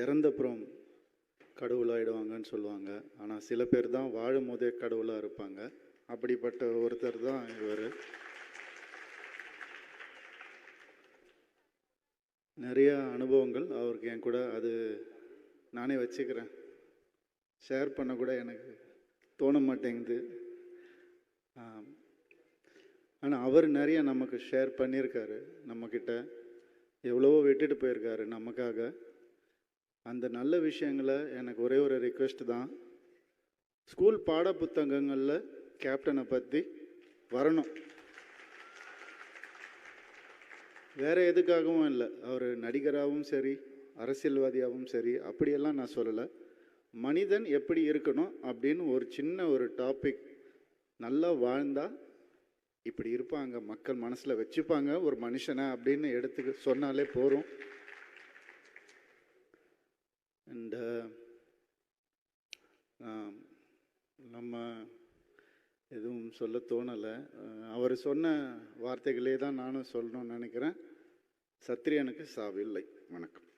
இறந்தப்புறம் கடவுளாயிடுவாங்கன்னு சொல்லுவாங்க. ஆனால் சில பேர் தான் வாழும் போதே கடவுளாக இருப்பாங்க. அப்படிப்பட்ட ஒருத்தர் தான் இவர். நிறையா அனுபவங்கள் அவருக்கு என் கூட. அது நானே வச்சுக்கிறேன். ஷேர் பண்ண கூட எனக்கு தோண மாட்டேங்குது. ஆனால் அவர் நிறைய நமக்கு ஷேர் பண்ணியிருக்காரு. நம்மக்கிட்ட எவ்வளவோ விட்டுட்டு போயிருக்காரு நமக்காக. அந்த நல்ல விஷயங்களை எனக்கு ஒரே ஒரு ரிக்வெஸ்ட் தான். ஸ்கூல் பாட புத்தகங்களில் கேப்டனை பற்றி வரணும். வேறு எதுக்காகவும் இல்லை. அவர் நடிகராகவும் சரி அரசியல்வாதியாகவும் சரி அப்படியெல்லாம் நான் சொல்லலை. மனிதன் எப்படி இருக்கணும் அப்படின்னு ஒரு சின்ன ஒரு டாபிக் நல்லா வாழ்ந்தால் இப்படி இருப்பாங்க மக்கள் மனசில் வச்சுப்பாங்க ஒரு மனுஷனை அப்படின்னு எடுத்து சொன்னாலே போகிறோம் நம்ம எதுவும் சொல்ல தோணலை. அவர் சொன்ன வார்த்தைகளே தான் நானும் சொல்லணும்னு நினைக்கிறேன். சத்திரியனுக்கு சாவில்லை. வணக்கம்.